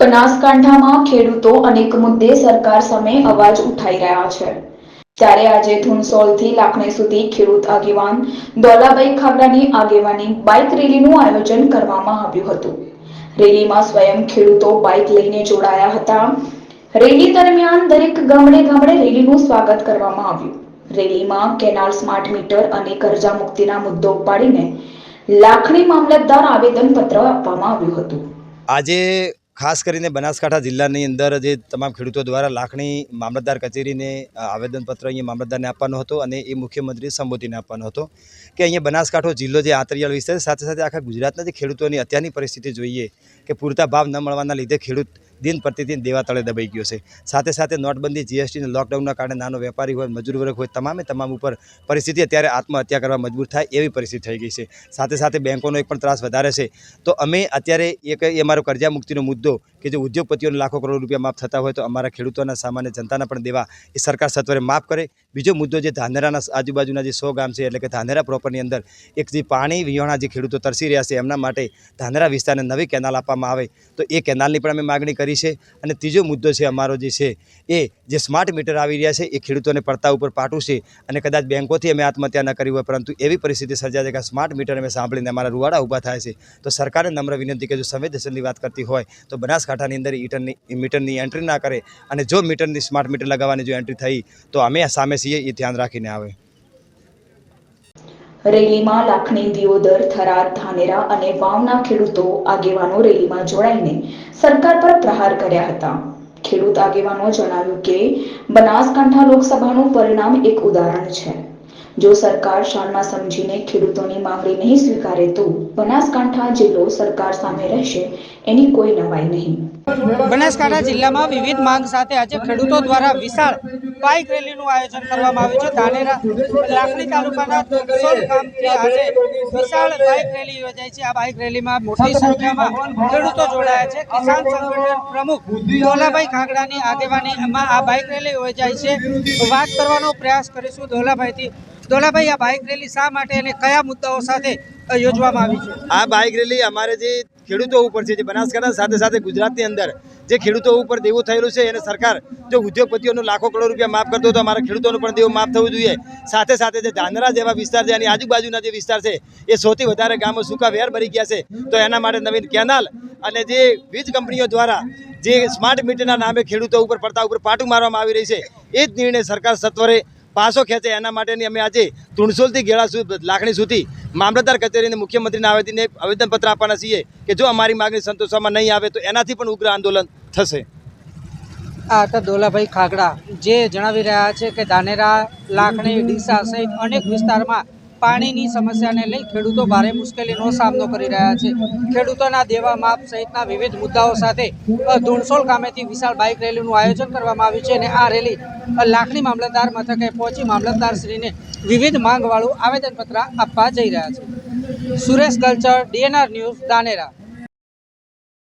બનાસકાંઠામાં ખેડૂતો અનેક મુદ્દે સરકાર સામે અવાજ ઉઠાઈ રહ્યા છે. ત્યારે આજે ધુણસોલથી લાખણે સુધી ખેડૂત આગેવાન દોલાભાઈ ખાબરાની આગેવાની બાઇક રેલીનું આયોજન કરવામાં આવ્યું હતું. રેલીમાં સ્વયં ખેડૂતો બાઇક લઈને જોડાયા હતા. રેલી દરમિયાન દરેક ગામડે ગામડે રેલીનું સ્વાગત કરવામાં આવ્યું. રેલીમાં કેનાલ સ્માર્ટ મીટર અને કરજા મુક્તિના મુદ્દો ઉપાડીને લાખણી મામલતદાર આવેદનપત્ર આપવામાં આવ્યું હતું. આજે ખાસ કરીને બનાસકાંઠા જિલ્લાની અંદર જે તમામ ખેડૂતો દ્વારા લાખણી મામલતદાર કચેરીને આવેદનપત્ર અહીંયા મામલતદારને આપવાનો હતો અને એ મુખ્યમંત્રી સંબોધીને આપવાનો હતો કે અહીંયા બનાસકાંઠો જિલ્લો જે આંતરિયાળ વિસ્તાર સાથે સાથે આખા ગુજરાતના જે ખેડૂતોની અત્યારની પરિસ્થિતિ જોઈએ કે પૂરતા ભાવ ન મળવાના લીધે ખેડૂત દિન પ્રતિદિન દેવા તળે દબાઈ ગયો છે. સાથે સાથે નોટબંધી જીએસટીને લોકડાઉનના કારણે નાનો વેપારી હોય, મજૂર વર્ગ હોય, તમામે તમામ ઉપર પરિસ્થિતિ અત્યારે આત્મહત્યા કરવા મજબૂર થાય એવી પરિસ્થિતિ થઈ ગઈ છે. સાથે સાથે બેંકોનો એક પણ ત્રાસ વધારે છે. તો અમે અત્યારે એક એ અમારો કરજા મુક્તિનો મુદ્દો કે જે ઉદ્યોગપતિઓને લાખો કરોડ રૂપિયા માફ થતા હોય તો અમારા ખેડૂતોના, સામાન્ય જનતાના પણ દેવા એ સરકાર સત્વરે માફ કરે. બીજો મુદ્દો જે ધાનેરાના આજુબાજુના જે સો ગામ છે એટલે કે ધાનેરા પ્રોપરની અંદર એક જે પાણી વિહોણા જે ખેડૂતો તરસી રહ્યા છે એમના માટે ધાનેરા વિસ્તારને નવી કેનાલ આપવામાં આવે. તો એ કેનાલની પણ અમે માગણી કરી છે. અને ત્રીજો મુદ્દો છે અમારો જે છે એ જે સ્માર્ટ મીટર આવી રહ્યા છે એ ખેડૂતોને પડતા ઉપર પાટું છે અને કદાચ બેંકોથી અમે આત્મહત્યા ન કરી હોય પરંતુ એવી પરિસ્થિતિ સર્જાય છે કે સ્માર્ટ મીટર અમે સાંભળીને અમારા રૂવાડા ઊભા થાય છે. તો સરકારને નમ્ર વિનંતી કે જો સંવેદનશીલની વાત કરતી હોય તો બનાસકાંઠાની અંદર મીટરની મીટરની એન્ટ્રી ના કરે અને જો મીટરની સ્માર્ટ મીટર લગાવવાની જો એન્ટ્રી થઈ, તો અમે સામે છીએ એ ધ્યાન રાખીને આવે. રેલીમાં લાખણી દિયોદર થરાદ, ધાનેરા અને વાવના ખેડૂતો આગેવાનો રેલીમાં જોડાઈને સરકાર પર પ્રહાર કર્યા હતા. ખેડૂત આગેવાનો જણાવ્યું કે, બનાસકાંઠા લોકસભાનું પરિણામ એક ઉદાહરણ છે. જો સરકાર શાનમાં સમજીને ખેડૂતોની માંગણી નહીં સ્વીકારે તો બનાસકાંઠા જિલ્લો સરકાર સામે રહેશે એની કોઈ નવાઈ નહીં. બનાસકાંઠા જિલ્લામાં વિવિધ માંગ સાથે આજે ખેડૂતો દ્વારા વિશાળ બાઇક રેલીનું આયોજન કરવામાં આવ્યું છે. ધાનેરા લાખણી તાલુકાના ધોકસોલ ગામથી આજે વિશાળ બાઇક રેલી યોજાઈ છે. આ બાઇક રેલીમાં મોટી સંખ્યામાં ખેડૂતો જોડાયા છે. કિસાન સંગઠન પ્રમુખ ધોલાભાઈ ખાગડાની આગેવાનીમાં આ બાઇક રેલી યોજાઈ છે. વાત કરવાનો પ્રયાસ કરીશું દોલાભાઈથી દોલાભાઈ, આ બાઇક રેલી શા માટે અને કયા મુદ્દાઓ સાથે યોજવામાં આવી છે? આ બાઇક રેલી અમારે જે ખેડૂતો ઉપર છે, જે બનાસકાંઠા સાથે સાથે ગુજરાતની અંદર જે ખેડૂતો ઉપર દેવું થયેલું છે, એને સરકાર જો ઉદ્યોગપતિઓનું લાખો કરોડ રૂપિયા માફ કરતો તો અમારા ખેડૂતોનું પણ દેવું માફ થવું જોઈએ. સાથે સાથે જે ધાનરા જેવા વિસ્તાર છે, એની આજુબાજુના જે વિસ્તાર છે, એ સૌથી વધારે ગામો સૂકા વેર ભરી ગયા છે. તો એના માટે નવીન કેનાલ અને જે વીજ કંપનીઓ દ્વારા જે સ્માર્ટ મીટરના નામે ખેડૂતો ઉપર, પડતા ઉપર પાટું મારવામાં આવી રહી છે, એ જ નિર્ણય સરકાર સત્વરે પાસો ખેંચે. એના માટેની અમે આજે ધુણસોલથી ગેળા લાખણી સુધી મામલતદાર કચેરીને મુખ્યમંત્રીના આવેદનને આવેદનપત્ર આપવાના છીએ કે જો અમારી માગણી સંતોષવામાં નહીં આવે તો એનાથી પણ ઉગ્ર આંદોલન થશે. આ હતા દોલાભાઈ ખાગડા જે જણાવી રહ્યા છે કે ધાનેરા, લાખણી, ડીસા સહિત અનેક વિસ્તારમાં પાણીની સમસ્યાને લઈ ખેડૂતો ભારે મુશ્કેલીનો સામનો કરી રહ્યા છે. ખેડૂતોના દેવા માપ સહિતના વિવિધ મુદ્દાઓ સાથે ધૂણસોલ ગામેથી વિશાળ બાઇક રેલીનું આયોજન કરવામાં આવ્યું છે અને આ રેલી લાખણી મામલતદાર મથકે પહોંચી મામલતદારશ્રીને વિવિધ માંગવાળું આવેદનપત્ર આપવા જઈ રહ્યા છે. Suresh Galchar, DNR news, Dhanera.